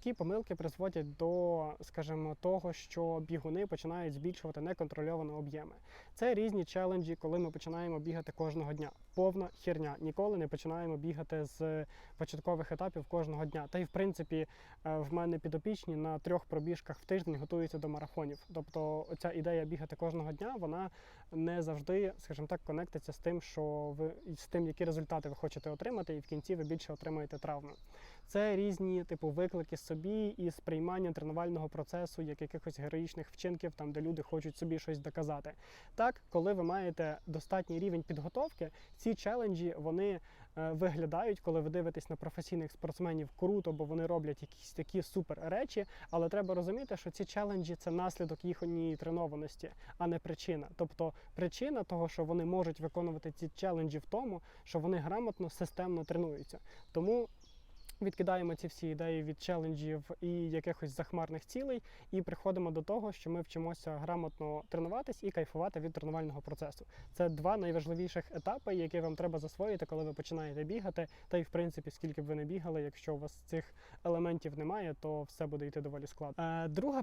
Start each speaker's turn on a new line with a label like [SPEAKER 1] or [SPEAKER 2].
[SPEAKER 1] Такі помилки призводять до, скажімо, того, що бігуни починають збільшувати неконтрольовані об'єми. Це різні челенджі, коли ми починаємо бігати кожного дня. Повна херня. Ніколи не починаємо бігати з початкових етапів кожного дня. Та й в принципі е, в мене підопічні на трьох пробіжках в тиждень готуються до марафонів. Тобто, ця ідея бігати кожного дня, вона не завжди, скажімо так, конектиться з тим, що ви з тим, які результати ви хочете отримати, і в кінці ви більше отримаєте травми. Це різні типу виклики собі і сприймання тренувального процесу як якихось героїчних вчинків, там де люди хочуть собі щось доказати. Так, коли ви маєте достатній рівень підготовки, ці челенджі вони е, виглядають, коли ви дивитесь на професійних спортсменів круто, бо вони роблять якісь такі супер речі. Але треба розуміти, що ці челенджі це наслідок їхньої тренованості, а не причина. Тобто причина того, що вони можуть виконувати ці челенджі в тому, що вони грамотно системно тренуються. Тому відкидаємо ці всі ідеї від челенджів і якихось захмарних цілей, і приходимо до того, що ми вчимося грамотно тренуватись і кайфувати від тренувального процесу. Це два найважливіших етапи, які вам треба засвоїти, коли ви починаєте бігати. Та й в принципі, скільки б ви не бігали, якщо у вас цих елементів немає, то все буде йти доволі складно. Е, друга